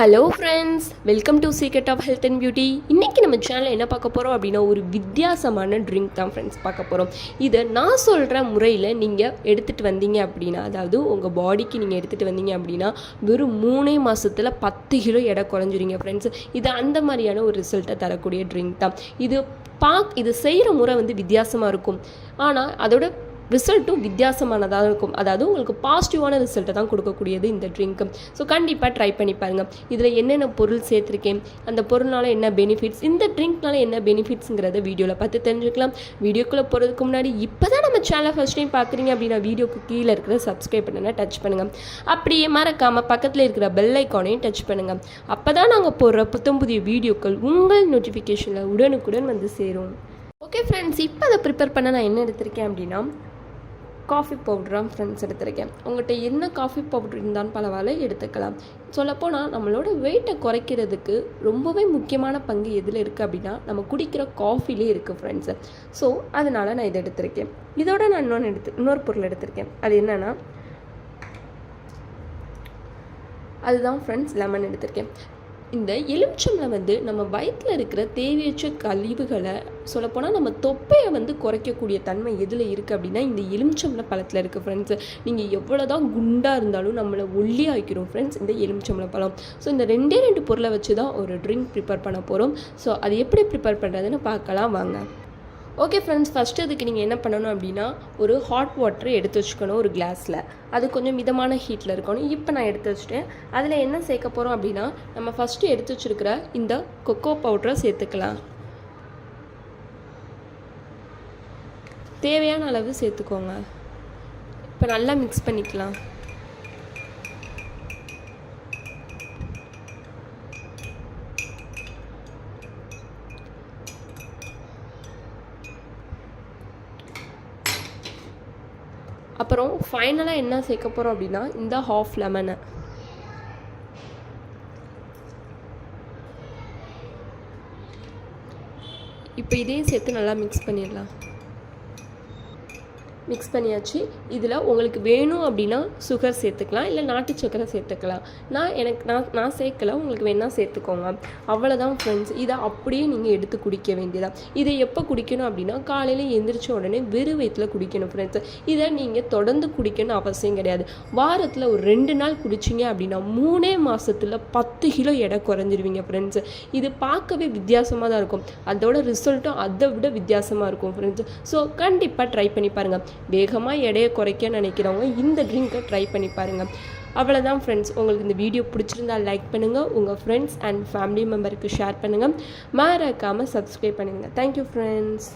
Hello friends welcome to secret of health and beauty இன்றைக்கி நம்ம சேனலில் என்ன பார்க்க போகிறோம் அப்படின்னா ஒரு வித்தியாசமான ட்ரிங்க் தான் ஃப்ரெண்ட்ஸ் பார்க்க போகிறோம் இதை நான் சொல்கிற முறையில் நீங்கள் எடுத்துகிட்டு வந்தீங்க அப்படின்னா அதாவது உங்கள் பாடிக்கு நீங்கள் எடுத்துகிட்டு வந்தீங்க அப்படின்னா வெறும் மூணே மாதத்தில் பத்து கிலோ எடை குறைஞ்சிருங்க ஃப்ரெண்ட்ஸ் இது அந்த மாதிரியான ஒரு ரிசல்ட்டை தரக்கூடிய ட்ரிங்க் தான். இது பாக் இது செய்கிற முறை வந்து வித்தியாசமாக இருக்கும். ஆனால் அதோட ரிசல்ட்டும் வித்தியாசமானதாக இருக்கும். அதாவது உங்களுக்கு பாசிட்டிவான ரிசல்ட்டை தான் கொடுக்கக்கூடியது இந்த ட்ரிங்க்கு ஸோ கண்டிப்பாக ட்ரை பண்ணி பாருங்கள் இதில் என்னென்ன பொருள் சேர்த்துருக்கேன்? அந்த பொருள்னால என்ன பெனிஃபிட்ஸ் இந்த ட்ரிங்க்னால என்ன பெனிஃபிட்ஸுங்கிறத வீடியோவில் பார்த்து தெரிஞ்சுக்கலாம். வீடியோக்குள்ளே போகிறதுக்கு முன்னாடி இப்போ தான் நம்ம சேனலை ஃபஸ்ட் டைம் பார்க்குறீங்க அப்படின்னா வீடியோக்கு கீழே இருக்கிற சப்ஸ்கிரைப் பண்ணுங்க டச் பண்ணுங்கள் அப்படியே மறக்காமல் பக்கத்தில் இருக்கிற பெல் ஐக்கானையும் டச் பண்ணுங்கள் அப்போ தான் நாங்கள் போடுற புத்தம் புதிய வீடியோக்கள் உங்கள் நோட்டிஃபிகேஷனில் உடனுக்குடன் வந்து சேரும். ஓகே ஃப்ரெண்ட்ஸ் இப்போ அதை ப்ரிப்பேர் பண்ண நான் என்ன எடுத்திருக்கேன் அப்படின்னா காஃபி பவுடராக ஃப்ரெண்ட்ஸ் எடுத்திருக்கேன். உங்கள்கிட்ட என்ன காஃபி பவுடர் இருந்தாலும் பரவாயில்ல எடுத்துக்கலாம். சொல்லப்போனால் நம்மளோட வெயிட்டை குறைக்கிறதுக்கு ரொம்பவே முக்கியமான பங்கு எதில் இருக்குது அப்படின்னா நம்ம குடிக்கிற காஃபிலே இருக்குது ஃப்ரெண்ட்ஸு ஸோ அதனால் நான் இதை எடுத்திருக்கேன். இதோட நான் இன்னொன்று எடுத்து இன்னொரு பொருள் எடுத்திருக்கேன். அது என்னென்னா அதுதான் ஃப்ரெண்ட்ஸ் லெமன் எடுத்திருக்கேன். இந்த எலுமிச்சம்ல வந்து நம்ம வயிற்றில் இருக்கிற தேவையற்ற கழிவுகளை சொல்லப்போனால் நம்ம தொப்பையை வந்து குறைக்கக்கூடிய தன்மை எதில் இருக்குது அப்படின்னா இந்த எலுமிச்சம்பள பழத்தில் இருக்குது ஃப்ரெண்ட்ஸ் நீங்கள் எவ்வளோ தான் குண்டாக இருந்தாலும் நம்மளை ஒல்லியாக்கிறோம் ஃப்ரெண்ட்ஸ் இந்த எலுமிச்சம்பள பழம். ஸோ இந்த ரெண்டே ரெண்டு பொருளை வச்சு தான் ஒரு ட்ரிங்க் ப்ரிப்பேர் பண்ண போகிறோம் ஸோ அது எப்படி ப்ரிப்பேர் பண்ணுறதுன்னு பார்க்கலாம் வாங்க. ஓகே ஃப்ரெண்ட்ஸ் ஃபஸ்ட்டு அதுக்கு நீங்கள் என்ன பண்ணணும் அப்படின்னா ஒரு ஹாட் வாட்டர் எடுத்து வச்சுக்கணும் ஒரு கிளாஸில் அது கொஞ்சம் மிதமான ஹீட்டில் இருக்கணும். இப்போ நான் எடுத்து வச்சுட்டேன். அதில் என்ன சேர்க்க போகிறோம் அப்படின்னா நம்ம ஃபஸ்ட்டு எடுத்து வச்சுருக்கிற இந்த கொக்கோ பவுடரை சேர்த்துக்கலாம். தேவையான அளவு சேர்த்துக்கோங்க. இப்போ நல்லா மிக்ஸ் பண்ணிக்கலாம். அப்புறம் ஃபைனலாக என்ன சேர்க்க போகிறோம் அப்படின்னா இந்த ஹாஃப் லெமனை இப்போ இதையும் சேர்த்து நல்லா மிக்ஸ் பண்ணிடலாம். மிக்ஸ் பண்ணியாச்சு. இதில் உங்களுக்கு வேணும் அப்படின்னா சுகர் சேர்த்துக்கலாம் இல்லை நாட்டு சக்கரை சேர்த்துக்கலாம். நான் எனக்கு நான் நான் சேர்க்கல உங்களுக்கு வேணால் சேர்த்துக்கோங்க. அவ்வளோதான் ஃப்ரெண்ட்ஸ் இதை அப்படியே நீங்கள் எடுத்து குடிக்க வேண்டியதான் இதை எப்போ குடிக்கணும் அப்படின்னா காலையில் எந்திரிச்ச உடனே வெறும் வயிற்றில் குடிக்கணும் ஃப்ரெண்ட்ஸ் இதை நீங்கள் தொடர்ந்து குடிக்கணும் அவசியம் கிடையாது. வாரத்தில் ஒரு ரெண்டு நாள் குடிச்சிங்க அப்படின்னா மூணே மாதத்தில் பத்து கிலோ எடை குறைஞ்சிருவீங்க ஃப்ரெண்ட்ஸ் இது பார்க்கவே வித்தியாசமாக தான் இருக்கும். அதோட ரிசல்ட்டும் அதை விட வித்தியாசமாக இருக்கும் ஃப்ரெண்ட்ஸ் ஸோ கண்டிப்பாக ட்ரை பண்ணி பாருங்கள் வேகமாக எடையை குறைக்க நினைக்கிறவங்க இந்த ட்ரிங்க்கை ட்ரை பண்ணி பாருங்கள் அவ்வளோதான் ஃப்ரெண்ட்ஸ் உங்களுக்கு இந்த வீடியோ பிடிச்சிருந்தா லைக் பண்ணுங்கள் உங்கள் ஃப்ரெண்ட்ஸ் அண்ட் ஃபேமிலி மெம்பருக்கு ஷேர் பண்ணுங்கள் மறக்காமல் சப்ஸ்கிரைப் பண்ணுங்கள் தேங்க்யூ ஃப்ரெண்ட்ஸ்